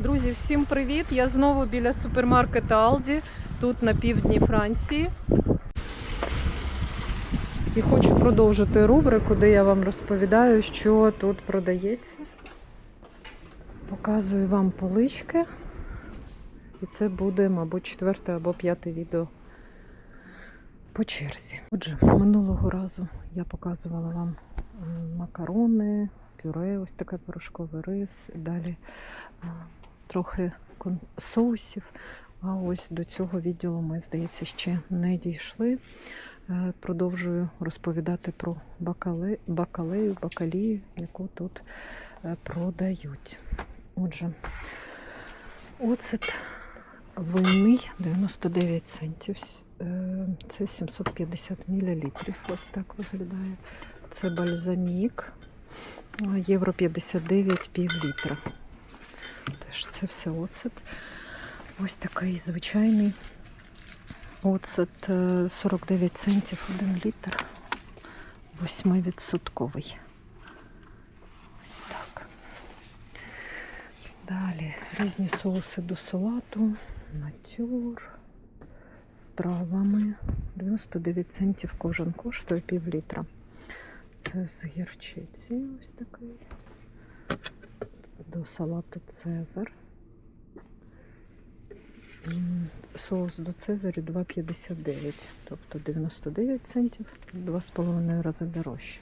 Друзі, всім привіт! Я знову біля супермаркета Алді, тут на півдні Франції. І хочу продовжити рубрику, де я вам розповідаю, що тут продається. Показую вам полички. І це буде, мабуть, четверте або п'яте відео по черзі. Отже, минулого разу я показувала вам макарони, пюре, ось таке порошковий рис, далі трохи соусів. А ось до цього відділу ми, здається, ще не дійшли. Е, Продовжую розповідати про бакале, бакалею, бакалію, яку тут е, продають. Отже, оцет винний 99 центів. Е, Це 750 мл. Ось так виглядає. Це бальзамік. Євро 59 пів літра. Теж це все оцет. Ось такий звичайний оцет е, 49 центів 1 літр. 8-відсотковий. Ось так. Далі різні соуси до салату, натюр з травами. 99 центів кожен коштує пів літра. Це з гірчиці ось такий. До салату Цезар. Соус до Цезарю 2,59, тобто 99 центів, 2,5 рази дорожче.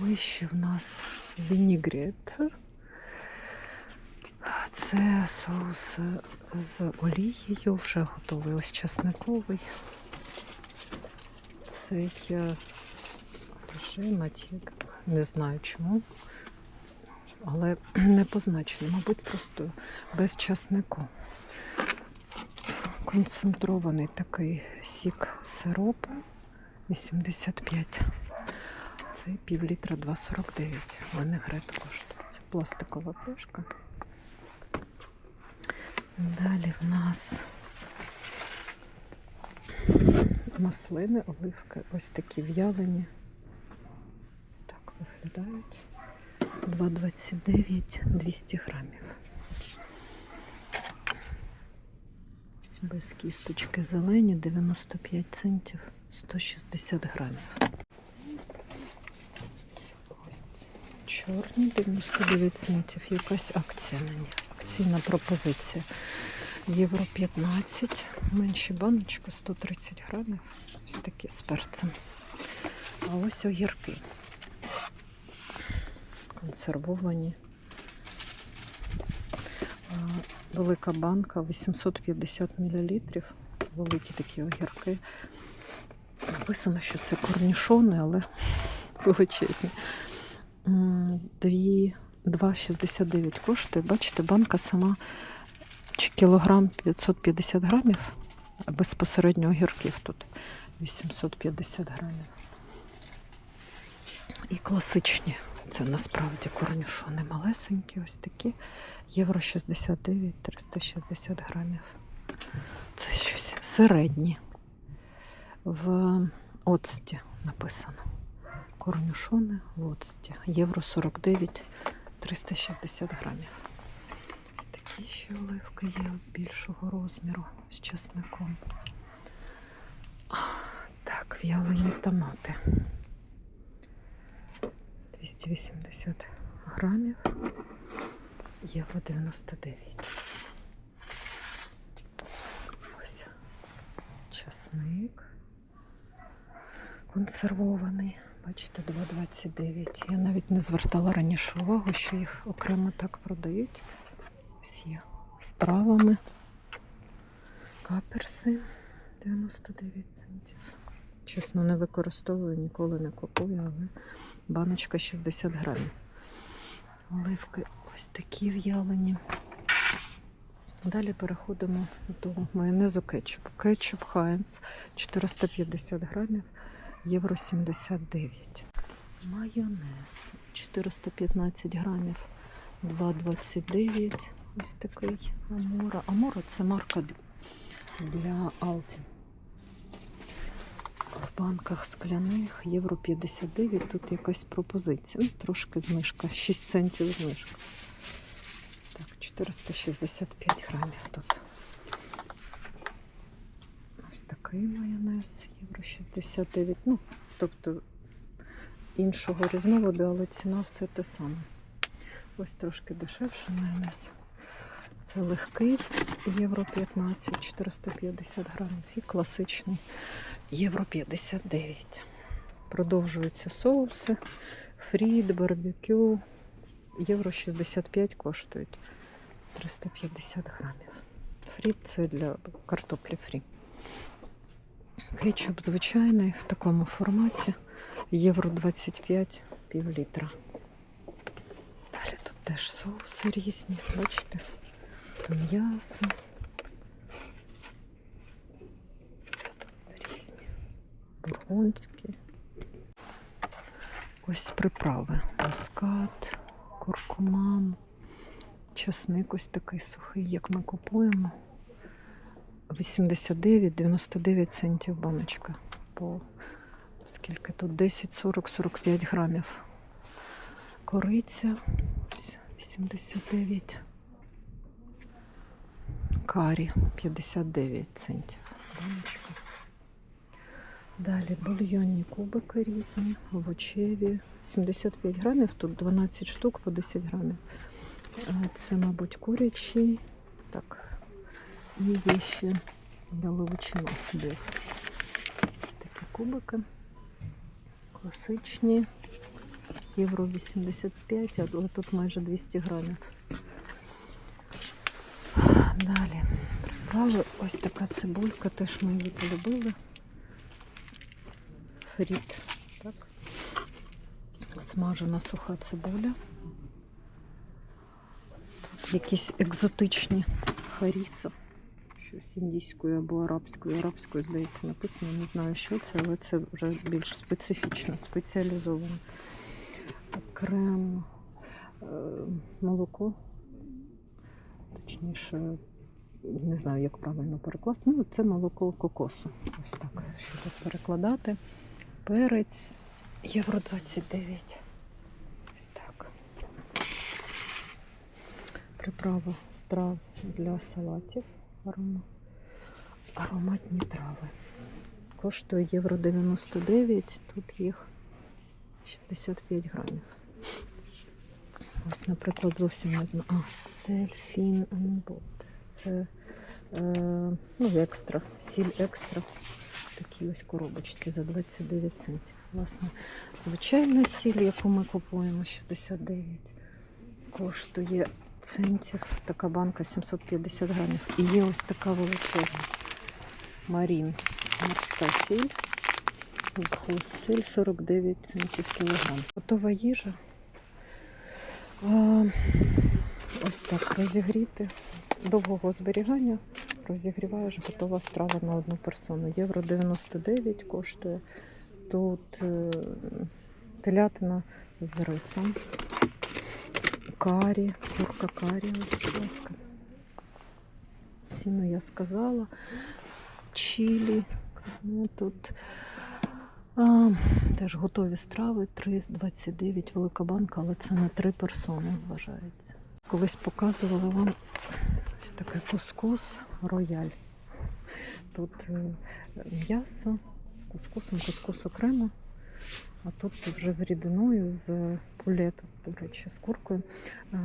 Вище в нас вінігрет. Це соус з олією, вже готовий. Ось часниковий. Цей е, матік. Не знаю чому. Але не позначено, мабуть, просто без часнику. Концентрований такий сік сиропу 85. Це пів літра 2,49. Винегрет коштує. Це пластикова пляшка. Далі в нас маслини, оливки, ось такі в'ялені. Ось так виглядають. 2,29 200 грамів. Без кісточки зелені 95 центів 160 грамів. Ось чорні 99 центів. Якась акція на них. Акційна пропозиція. Євро 15. Менші баночка 130 грамів. Ось такі з перцем. А ось огірки. Консервовані. Велика банка 850 мл. Великі такі огірки. Написано, що це корнішони, але величезні. М, Дві 2,69 коштує. Бачите, банка сама чи кілограм 550 грамів, безпосередньо огірків тут 850 грамів. І класичні. Це насправді корнішони малесенькі, ось такі. Євро 69, 360 грамів. Це щось середнє. В оцті написано. Корнюшони в оцті. Євро 49, 360 грамів. Ось такі ще оливки є більшого розміру з часником. Так, в'ялені томати. 280 грамів. Євро 99. Ось часник консервований. Бачите, 2,29. Я навіть не звертала раніше увагу, що їх окремо так продають. Ось є з травами. Каперси 99 центів. Чесно, не використовую, ніколи не купую, але баночка 60 грамів. Оливки ось такі в'ялені. Далі переходимо до майонезу кетчуп. Кетчуп Хайнс 450 грамів, євро 79. Майонез 415 грамів, 2,29. Ось такий Амора. Амора це марка для Алді. Банках скляних євро 59. Тут якась пропозиція. Ну, трошки знижка. 6 центів знижка. Так, 465 грамів тут. Ось такий майонез, євро 69. Ну, тобто іншого різновиду, але ціна все те саме. Ось трошки дешевше майонез. Це легкий євро 15, 450 грамів і класичний євро 59. Продовжуються соуси, фріт, барбекю. Євро 65 коштують 350 грамів. Фріт це для картоплі фрі. Кетчуп звичайний в такому форматі. Євро 25 пів літра. Далі тут теж соуси різні, бачите? Тут м'ясо. Бургундські. Ось приправи. Мускат, куркуман, часник ось такий сухий, як ми купуємо. 89-99 центів баночка. По скільки тут? 10, 40, 45 грамів. Кориця 89. Карі 59 центів. Баночка. Далі бульйонні кубики різні, овочеві. 75 грамів, тут 12 штук по 10 грамів. Е, Це, мабуть, курячі. Так. І є ще яловичина. Ось такі кубики. Класичні. Євро 85, але тут майже 200 грамів. Далі. Приправи. Ось така цибулька, теж ми її полюбили. Фріт. Так. Смажена суха цибуля. Тут якісь екзотичні харіса. Щось індійською або арабською. Арабською, здається, написано. Не знаю, що це, але це вже більш специфічно, спеціалізовано. Крем, е, молоко. Точніше, не знаю, як правильно перекласти. Ну, це молоко кокосу. Ось так, що тут перекладати. Перець євро 29. Ось так. Приправа страв для салатів. Арома. Ароматні трави. Коштує євро 99, тут їх 65 грамів. Ось, наприклад, зовсім не знаю. А, сельфін анбот. Це е, ну, екстра, сіль екстра. Такі ось коробочці за 29 центів. Власне, звичайна сіль, яку ми купуємо, 69, коштує центів. Така банка 750 грамів. І є ось така величезна марін. Морська сіль. Сіль 49 центів кілограм. Готова їжа. Ось так розігріти. Довгого зберігання. Розігріваєш готова страва на одну персону. Євро 99 коштує. Тут е, телятина з рисом. Карі, курка карі, ось, будь ласка. Ціну я сказала. Чилі. Ну, Тут а, теж готові страви. 3,29 велика банка, але це на три персони вважається. Колись показувала вам ось такий кускус рояль. Тут е, м'ясо з кускусом, кускус окремо. А тут вже з рідиною, з пулетом, до речі, з куркою. Е,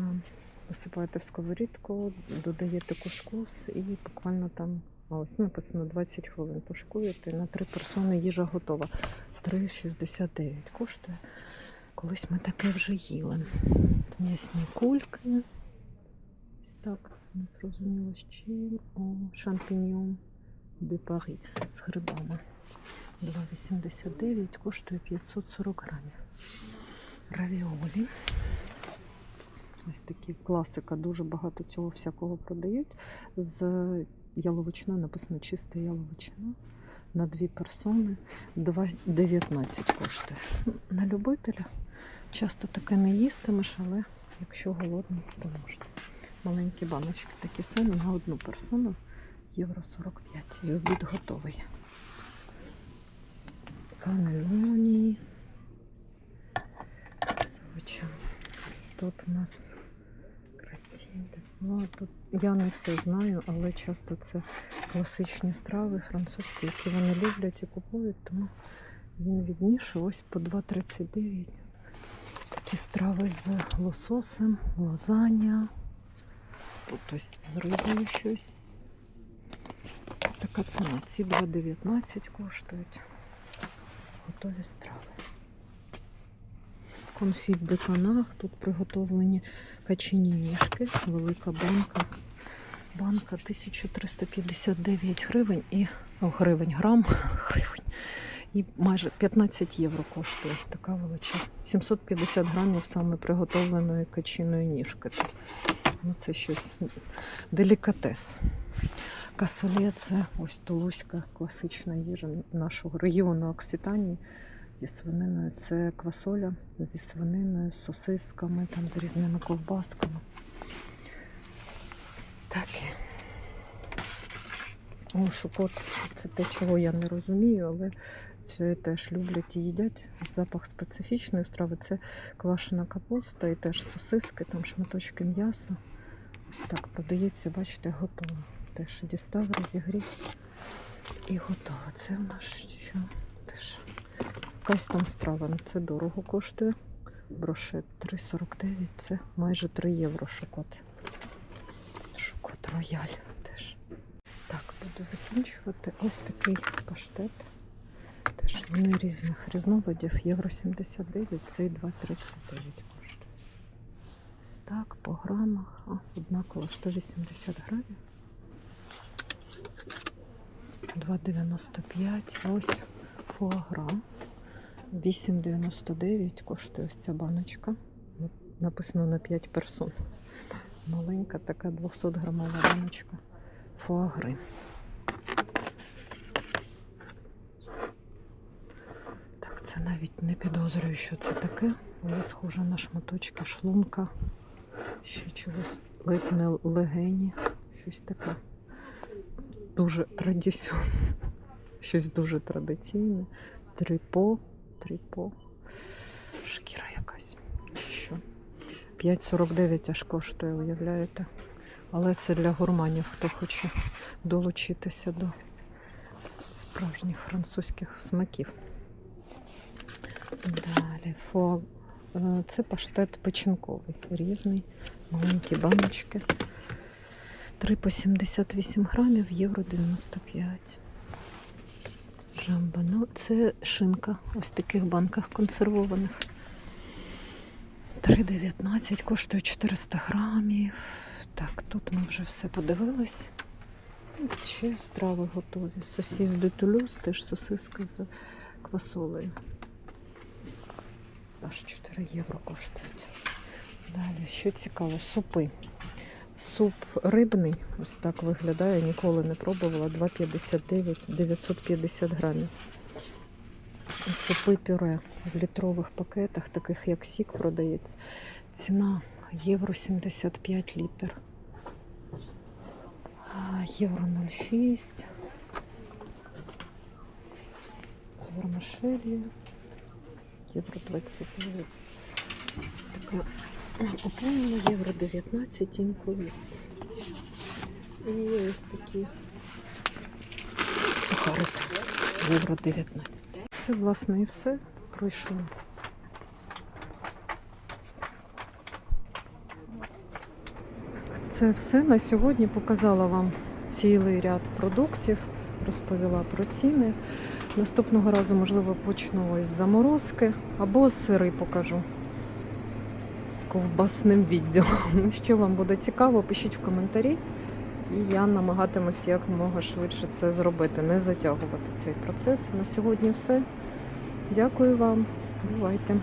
Висипаєте в сковорідку, додаєте кускус і буквально там, а ось написано 20 хвилин тушкуєте. На три персони їжа готова. 3,69 коштує. Колись ми таке вже їли. М'ясні кульки. Ось так, не зрозуміло з чим. О, шампіньон де Парі з грибами. 2,89 коштує 540 грамів. Равіолі. Ось такі класика, дуже багато цього всякого продають. З яловичиною написано чиста яловичина. На дві персони 2,19 коштує. На любителя часто таке не їстимеш, але якщо голодний, то можна. Маленькі баночки такі самі на одну персону євро 45. І обід готовий. Канелоні. Звичайно. Тут у нас Ну, тут я не все знаю, але часто це класичні страви французькі, які вони люблять і купують, тому їм відніше. Ось по 2,39. Такі страви з лососем, лазанья. Тут ось з рибою щось. Така ціна. Ці 2,19 коштують. Готові страви. Конфіт деканах. Тут приготовлені качині ніжки, велика банка. Банка 1359 гривень і о, гривень, грам, гривень. І майже 15 євро коштує така величезна. 750 грамів саме приготовленої качиної ніжки. Ну, це щось делікатес. Касолє це ось тулузька класична їжа нашого регіону Окситанії зі свининою. Це квасоля зі свининою, з сосисками, там, з різними ковбасками. Таке. О, шокот. Це те, чого я не розумію, але це теж люблять і їдять. Запах специфічної страви. Це квашена капуста і теж сосиски, там шматочки м'яса. Ось так продається, бачите, готово. Теж дістав, розігрів і готово. Це в нас що? Теж якась там страва. Ну, Це дорого коштує. Брошет 3,49. Це майже 3 євро шокот. Шокот рояль буду закінчувати. Ось такий паштет. Теж вони різних різновидів. Євро 79, цей 2,39 коштує. Ось так, по грамах. А, однаково 180 грамів. 2,95. А Ось фуаграм. 8,99 коштує ось ця баночка. Написано на 5 персон. Маленька така 200 грамова баночка фуагри. Так, це навіть не підозрюю, що це таке. Але схоже на шматочки шлунка. Ще чогось ледь не легені. Щось таке. Дуже традиційне. Щось дуже традиційне. Трипо. Трипо. Шкіра якась. Чи що? 5,49 аж коштує, уявляєте? Але це для гурманів, хто хоче долучитися до справжніх французьких смаків. Далі фо... е, це паштет печінковий, різний, маленькі баночки. 3 по 78 грамів, євро 95. Жамба. Ну, це шинка ось в таких банках консервованих. 3,19 коштує 400 грамів. Так, тут ми вже все подивились. Ще страви готові. Сосіс де Тулюз, теж сосиска з квасолею. Аж 4 євро коштують. Далі, що цікаво, супи. Суп рибний, ось так виглядає, ніколи не пробувала. 2,59, 950 грамів. Супи пюре в літрових пакетах, таких як сік продається. Ціна євро 75 літр. Євро 0,6. З вермишелью. Євро 29. Ось така оповнена євро 19 інколи. І ось такі сухарики. Євро 19. Це, власне, і все. Пройшло. Це все на сьогодні. Показала вам цілий ряд продуктів, розповіла про ціни. Наступного разу, можливо, почну ось з заморозки або сири покажу з ковбасним відділом. Що вам буде цікаво, пишіть в коментарі. І я намагатимусь якомога швидше це зробити, не затягувати цей процес. На сьогодні все. Дякую вам. Бувайте.